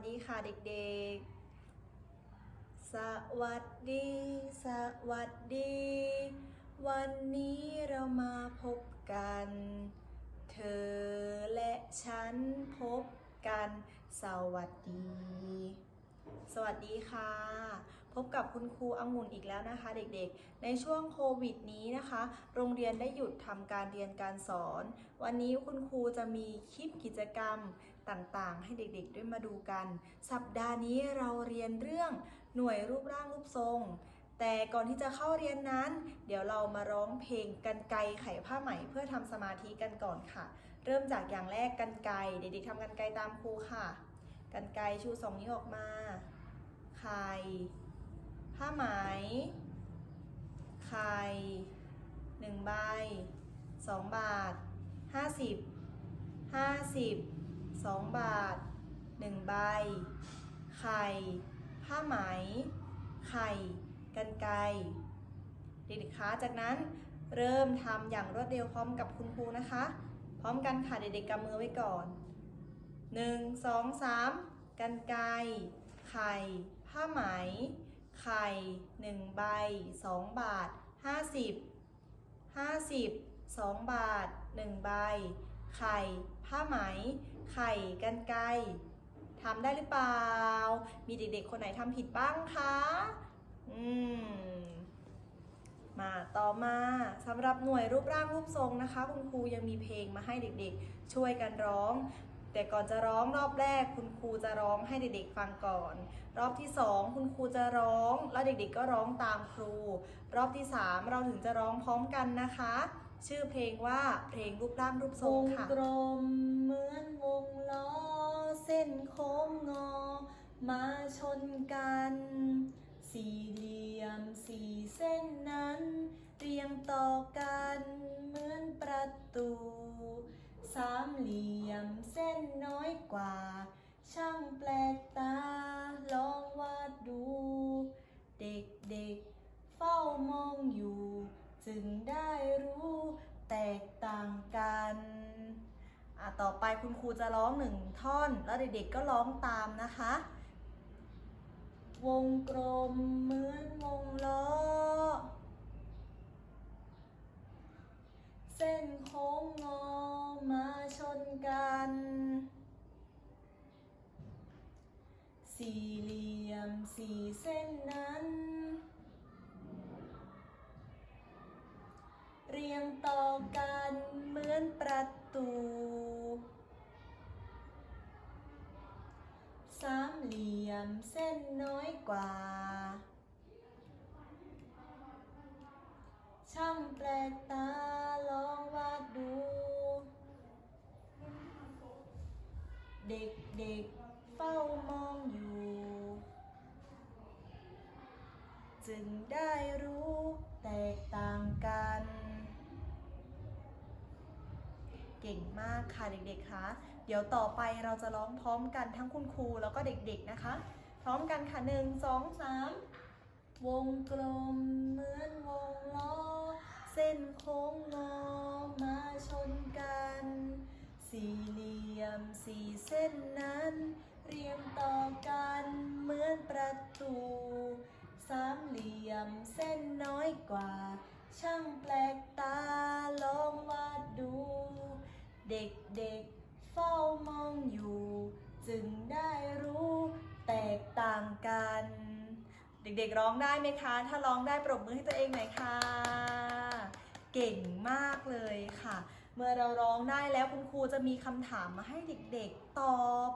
วัสดีค่ะเด็กๆ สวัสดี สวัสดี วันนี้เรามาพบกัน เธอและฉันพบกัน สวัสดี สวัสดีค่ะ พบกับคุณครูองุ่นอีกแล้วนะคะ เด็กๆ ในช่วงโควิดนี้นะคะ โรงเรียนได้หยุดทำการเรียนการสอน วันนี้คุณครูจะมีคลิปกิจกรรม ต่างๆ ให้เด็กๆได้มาดูกัน สัปดาห์นี้เราเรียนเรื่องหน่วยรูปร่างรูปทรง แต่ก่อนที่จะเข้าเรียนนั้น เดี๋ยวเรามาร้องเพลงกันไกไขผ้าไหมเพื่อทำสมาธิกันก่อนค่ะ เริ่มจากอย่างแรกกันไกเด็กๆทำกันไกตามครูค่ะ กันไกชูสองนิ้วออกมาไข่ผ้าไหมไข่หนึ่งใบสองบาทห้าสิบห้าสิบ สองบาทหนึ่งใบ ไข่ ผ้าไหม ไข่ กันไกรเด็กๆคะจากนั้นเริ่มทำอย่างรวดเร็วพร้อมกับคุณครูนะคะ พร้อมกันค่ะเด็กๆกำมือไว้ก่อน 1 2 3 กันไกไข่ ผ้าไหม ไข่ 1 ใบ 2 บาท 50 50 2 บาท 1 ใบ ไข่ ผ้าไหม ไข่กันไกรทำได้หรือเปล่า มีเด็กๆ คนไหนทำผิดบ้างคะ อืม มาต่อมาสำหรับหน่วยรูปร่างรูปทรงนะคะ คุณครูยังมีเพลงมาให้เด็กๆ ช่วยกันร้อง แต่ก่อนจะร้องรอบแรก คุณครูจะร้องให้เด็กๆฟังก่อน รอบที่สองคุณครูจะร้อง แล้วเด็กๆก็ร้องตามครู รอบที่สามเราถึงจะร้องพร้อมกันนะคะ ชื่อเพลงว่าเพลงรูปร่างรูปทรงค่ะวงกลมเหมือนวงล้อ เส้นโค้งงอ มาชนกัน สี่เหลี่ยมสี่เส้นนั้น เรียงต่อกันเหมือนประตู สามเหลี่ยมเส้นน้อยกว่า ช่างแปลกตาลองวาดดู เด็กๆเฝ้ามองอยู่ จึงได้รู้แตกต่างกันอะต่อไปคุณครูจะร้องหนึ่งท่อน แล้วเด็กๆก็ร้องตามนะคะ วงกลมเหมือนวงล้อ เส้นโค้งงอมาชนกัน สี่เหลี่ยมสี่เส้นนั้น เรียงต่อกันเหมือนประตูสามเหลี่ยมเส้นน้อยกว่า ช่างแปลกตาลองวาดดู เด็กๆเฝ้ามองอยู่ จึงได้รู้ากค่ะเด็กๆคะเดี๋ยวต่อไปเราจะร้องพร้อมกันทั้งคุณครูแล้วก็เด็กๆนะคะ พร้อมกันค่ะหนึ่งสองสามวงกลมเหมือนวงล้อ เส้นโค้งงอมาชนกัน สี่เหลี่ยมสี่เส้นนั้น เรียงต่อกันเหมือนประตู สามเหลี่ยมเส้นน้อยกว่า ช่างแปลกตาลองวาดดู เด็กๆเฝ้ามองอยู่ จึงได้รู้แตกต่างกัน เด็กๆร้องได้ไหมคะ ถ้าร้องได้ปรบมือให้ตัวเองหน่อยค่ะ เก่งมากเลยค่ะ เมื่อเราร้องได้แล้วคุณครูจะมีคำถามมาให้เด็กๆตอบ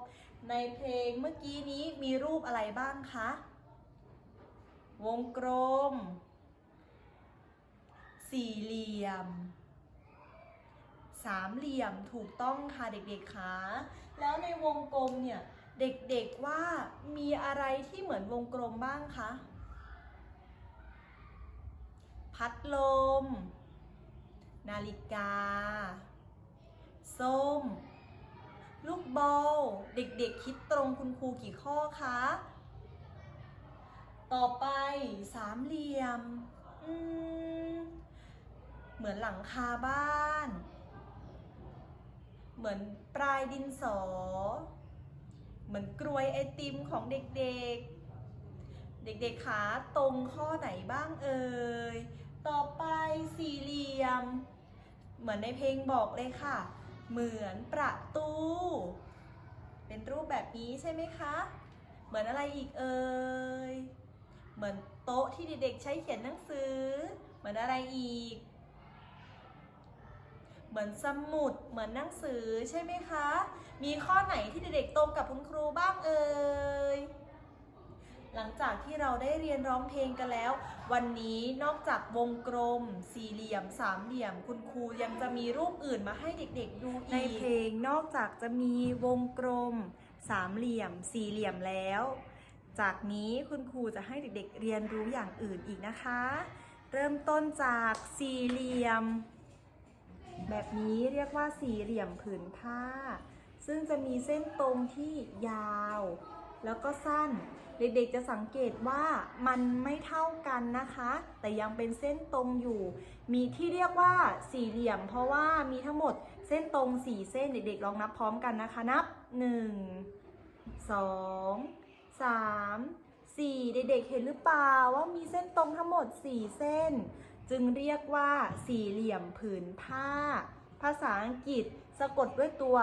ในเพลงเมื่อกี้นี้มีรูปอะไรบ้างคะ วงกลม สี่เหลี่ยม สามเหลี่ยมถูกต้องค่ะเด็กๆคะแล้วในวงกลมเนี่ยเด็กๆว่ามีอะไรที่เหมือนวงกลมบ้างคะพัดลม นาฬิกา ส้ม ลูกบอล เด็กๆคิดตรงคุณครูกี่ข้อคะ ต่อไปสามเหลี่ยมมเหมือนหลังคาบ้าน เหมือนปลายดินสอ เหมือนกรวยไอติมของเด็กๆ เด็กๆขาตรงข้อไหนบ้างเอ่ย ต่อไปสี่เหลี่ยม เหมือนในเพลงบอกเลยค่ะ เหมือนประตู เป็นรูปแบบนี้ใช่ไหมคะ เหมือนอะไรอีกเอ่ย เหมือนโต๊ะที่เด็กๆใช้เขียนหนังสือ เหมือนอะไรอีก เหมือนสมุด เหมือนหนังสือใช่ไหมคะ มีข้อไหนที่เด็กๆตรงกับคุณครูบ้างเอ่ยหลังจากที่เราได้เรียนร้องเพลงกันแล้ว วันนี้นอกจากวงกลม สี่เหลี่ยม สามเหลี่ยม คุณครูยังจะมีรูปอื่นมาให้เด็กๆดูอีก ในเพลงนอกจากจะมีวงกลม สามเหลี่ยม สี่เหลี่ยมแล้ว จากนี้คุณครูจะให้เด็กๆเรียนรู้อย่างอื่นอีกนะคะ เริ่มต้นจากสี่เหลี่ยม แบบนี้เรียกว่าสี่เหลี่ยมผืนผ้า ซึ่งจะมีเส้นตรงที่ยาว แล้วก็สั้น เด็กๆจะสังเกตว่ามันไม่เท่ากันนะคะ แต่ยังเป็นเส้นตรงอยู่ มีที่เรียกว่าสี่เหลี่ยม เพราะว่ามีทั้งหมดเส้นตรงสี่เส้นเด็กๆลองนับพร้อมกันนะคะนับ1 2 3 4เด็กๆเห็นหรือเปล่าว่ามีเส้นตรงทั้งหมด4เส้น จึงเรียกว่าสี่เหลี่ยมผืนผ้า ภาษาอังกฤษสะกดด้วยตัว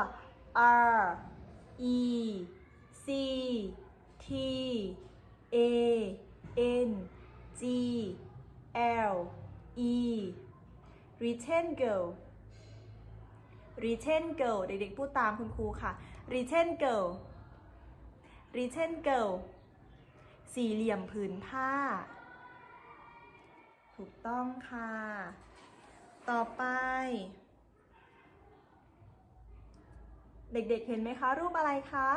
R E C T A N G L E rectangle rectangle เด็กๆพูดตามคุณครูค่ะ rectangle rectangle สี่เหลี่ยมผืนผ้า ถูกต้องค่ะ ต่อไป เด็กๆเห็นไหมคะ รูปอะไรคะ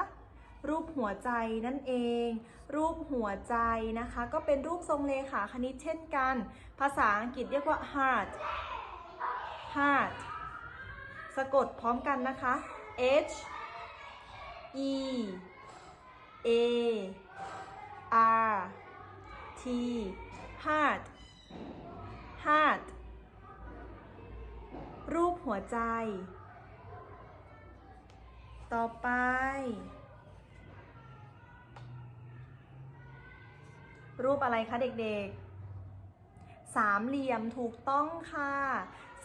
รูปหัวใจนั่นเอง รูปหัวใจนะคะ ก็เป็นรูปทรงเลขาคณิตเช่นกัน ภาษาอังกฤษเรียกว่า heart heart สะกดพร้อมกันนะคะ H E A R T heart heart รูปหัวใจ ต่อไป รูปอะไรคะเด็กๆ สามเหลี่ยมถูกต้องค่ะ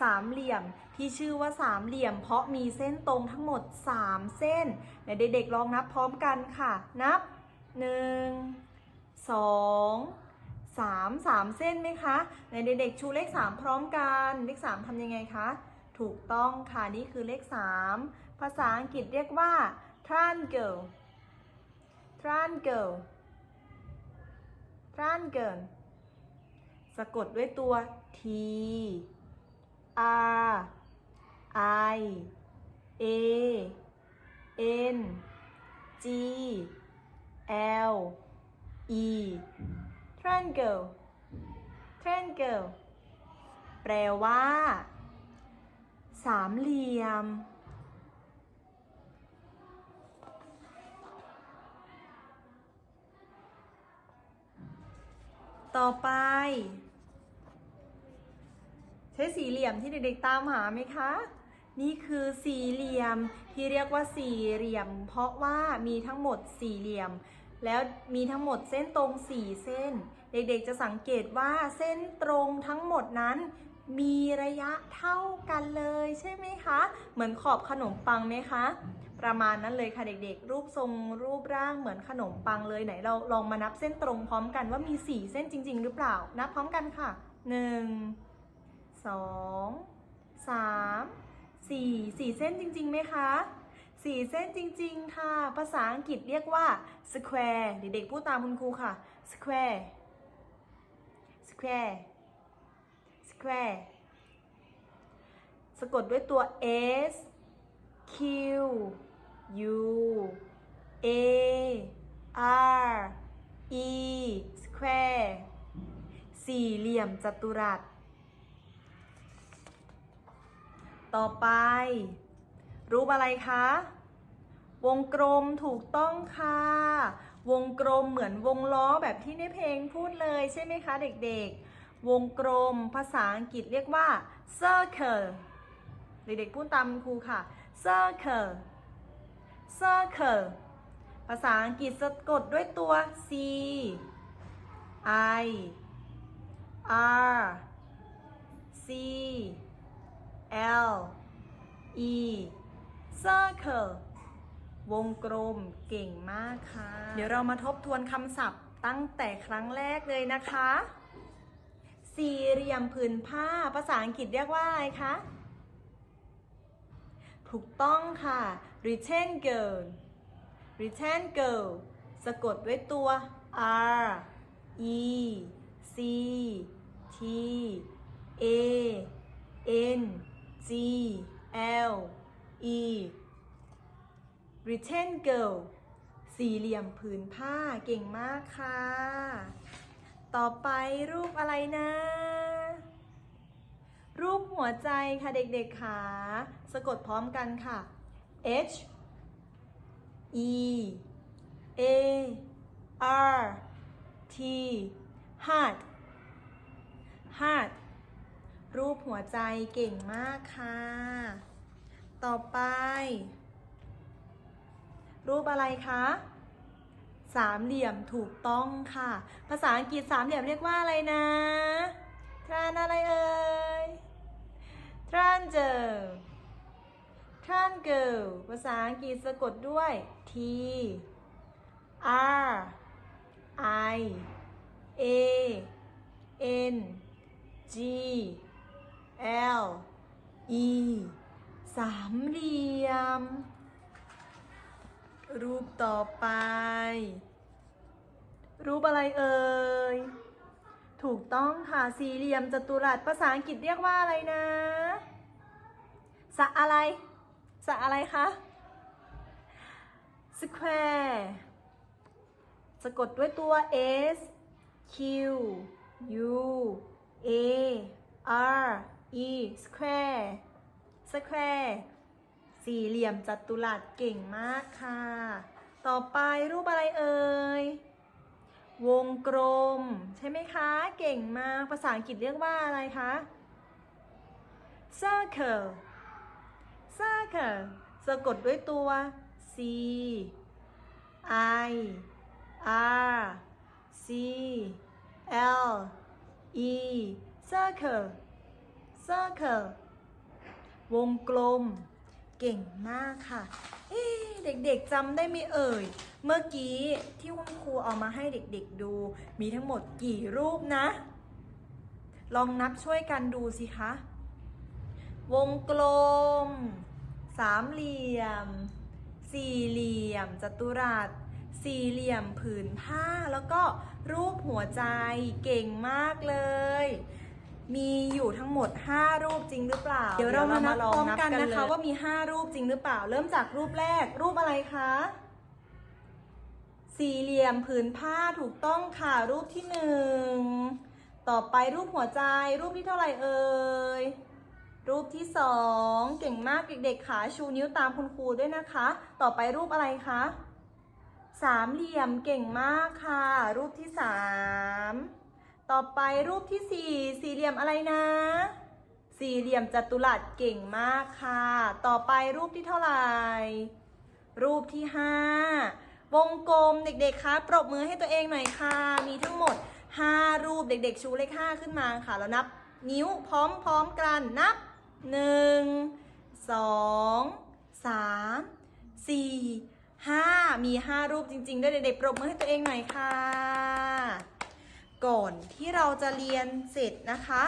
สามเหลี่ยมที่ชื่อว่าสามเหลี่ยม เพราะมีเส้นตรงทั้งหมด 3 เส้นเดี๋ยวเด็กๆลองนับพร้อมกันค่ะ นับ 1 2 3 3 เส้นไหมคะในเด็กๆชูเลข 3 พร้อมกัน เลข 3ทำยังไงคะ ถูกต้องค่ะ นี่คือเลข 3 ภาษาอังกฤษเรียกว่า triangle triangle triangle สะกดด้วยตัว T R I A N G L E triangle triangle แปลว่า สามเหลี่ยม ต่อไป ใช้สี่เหลี่ยมที่เด็กๆตามหาไหมคะนี่คือสี่เหลี่ยมที่เรียกว่าสี่เหลี่ยม เพราะว่ามีทั้งหมดสี่เหลี่ยม แล้วมีทั้งหมดเส้นตรงสี่เส้น เด็กๆจะสังเกตว่าเส้นตรงทั้งหมดนั้น มีระยะเท่ากันเลยใช่ไหมคะ เหมือนขอบขนมปังไหมคะ ประมาณนั้นเลยค่ะเด็กๆ รูปทรงรูปร่างเหมือนขนมปังเลยไหนเราลองมานับเส้นตรงพร้อมกันว่ามี 4 เส้นจริง ๆ หรือเปล่า นับพร้อมกันค่ะ 1 2 3 4 4 เส้นจริงๆไหมคะ 4 เส้นจริง ๆ ค่ะ ภาษาอังกฤษเรียกว่า square เด็กๆพูดตามคุณครูค่ะ square square square สะกดด้วยตัว s q u a r e square สี่เหลี่ยมจัตุรัส ต่อไป รูปอะไรคะ วงกลมถูกต้องค่ะ วงกลมเหมือนวงล้อแบบที่ในเพลงพูดเลยใช่ไหมคะเด็กๆ วงกลมภาษาอังกฤษเรียกว่า circle เด็กๆพูดตามคุณครูค่ะ circle circle ภาษาอังกฤษสะกดด้วยตัว C I R C L E circle วงกลมเก่งมากค่ะ เดี๋ยวเรามาทบทวนคำศัพท์ตั้งแต่ครั้งแรกเลยนะคะ สี่เหลี่ยมผืนผ้าภาษาอังกฤษเรียกว่าอะไรคะ ถูกต้องค่ะ rectangle rectangle สะกดด้วยตัว R E C T A N G L E rectangle สี่เหลี่ยมผืนผ้าเก่งมากค่ะ ต่อไปรูปอะไรนะ รูปหัวใจค่ะเด็กๆค่ะสะกดพร้อมกันค่ะ H E A R T heart heart รูปหัวใจเก่งมากค่ะ ต่อไป รูปอะไรคะสามเหลี่ยมถูกต้องค่ะ ภาษาอังกฤษสามเหลี่ยมเรียกว่าอะไรนะทรานอะไรเอ่ยทรานเจอทรานเกิลภาษาอังกฤษสะกดด้วย T R I A N G L E สามเหลี่ยม รูปต่อไป รูปอะไรเอ่ย ถูกต้องค่ะสี่เหลี่ยมจัตุรัสภาษาอังกฤษเรียกว่าอะไรนะสะอะไรสะอะไรคะ square สะกดด้วยตัว s q u a r e square square สี่เหลี่ยมจัตุรัสเก่งมากค่ะ ต่อไปรูปอะไรเอ่ยวงกลม ใช่ไหมคะ เก่งมาก ภาษาอังกฤษเรียกว่าอะไรคะ circle circle สะกดด้วยตัว c i r c l e circle circle วงกลม เก่งมากค่ะ เอ๊เด็กๆจำได้ไหมเอ่ย เมื่อกี้ที่คุณครูเอามาให้เด็กๆดู มีทั้งหมดกี่รูปนะ ลองนับช่วยกันดูสิคะ วงกลม สามเหลี่ยม สี่เหลี่ยม จัตุรัสสี่เหลี่ยมผืนผ้าแล้วก็รูปหัวใจเก่งมากเลย มีอยู่ทั้งหมด 5 รูปจริงหรือเปล่า เดี๋ยวเรามานับพร้อมกันนะคะ ว่ามี 5 รูปจริงหรือเปล่า เริ่มจากรูปแรก รูปอะไรคะ สี่เหลี่ยมผืนผ้าถูกต้องค่ะ รูปที่หนึ่ง ต่อไปรูปหัวใจ รูปที่เท่าไหร่เอ่ย รูปที่สองเก่งมากเด็กๆขาชูนิ้วตามคุณครูด้วยนะคะ ต่อไปรูปอะไรคะ สามเหลี่ยมเก่งมากค่ะ รูปที่สาม ต่อไปรูปที่สี่สี่เหลี่ยมอะไรนะ สี่เหลี่ยมจัตุรัสเก่งมากค่ะ ต่อไปรูปที่เท่าไหร่ รูปที่ห้าวงกลมเด็กๆคะปรบมือให้ตัวเองหน่อยค่ะ มีทั้งหมด5รูปเด็กๆชูเลข5ขึ้นมาค่ะ แล้วนับนิ้วพร้อมๆกันนับ1 2 3 4 5มี5รูปจริงๆด้วยเด็กๆปรบมือให้ตัวเองหน่อยค่ะ ก่อนที่เราจะเรียนเสร็จนะคะ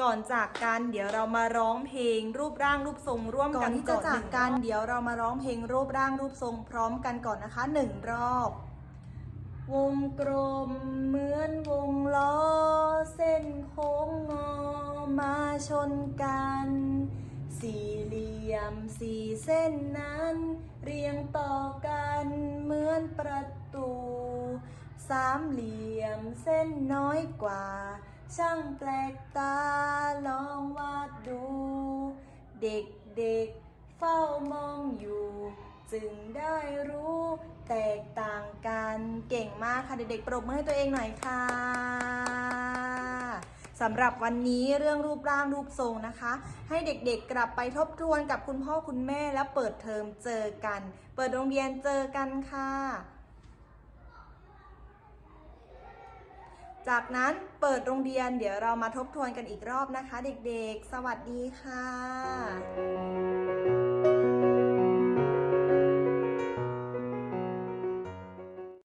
ก่อนจากกันเดี๋ยวเรามาร้องเพลงรูปร่างรูปทรงร่วมกันก่อนที่จะจากกันเดี๋ยวเรามาร้องเพลงรูปร่างรูปทรงพร้อมกันก่อนนะคะหนึ่งรอบ วงกลมเหมือนวงล้อ เส้นโค้งงอมาชนกัน สี่เหลี่ยมสี่เส้นนั้น เรียงต่อกันเหมือนประตู สามเหลี่ยมเส้นน้อยกว่า ช่างแปลกตาลองวาดดู เด็กๆเฝ้ามองอยู่ จึงได้รู้แตกต่างกันเก่งมากค่ะเด็กๆปรบมือให้ตัวเองหน่อยค่ะสำหรับวันนี้เรื่องรูปร่างรูปทรงนะคะ ให้เด็กๆกลับไปทบทวนกับคุณพ่อคุณแม่แล้วเปิดเทอมเจอกัน เปิดโรงเรียนเจอกันค่ะ จากนั้นเปิดโรงเรียน เดี๋ยวเรามาทบทวนกันอีกรอบนะคะ เด็กๆ สวัสดีค่ะ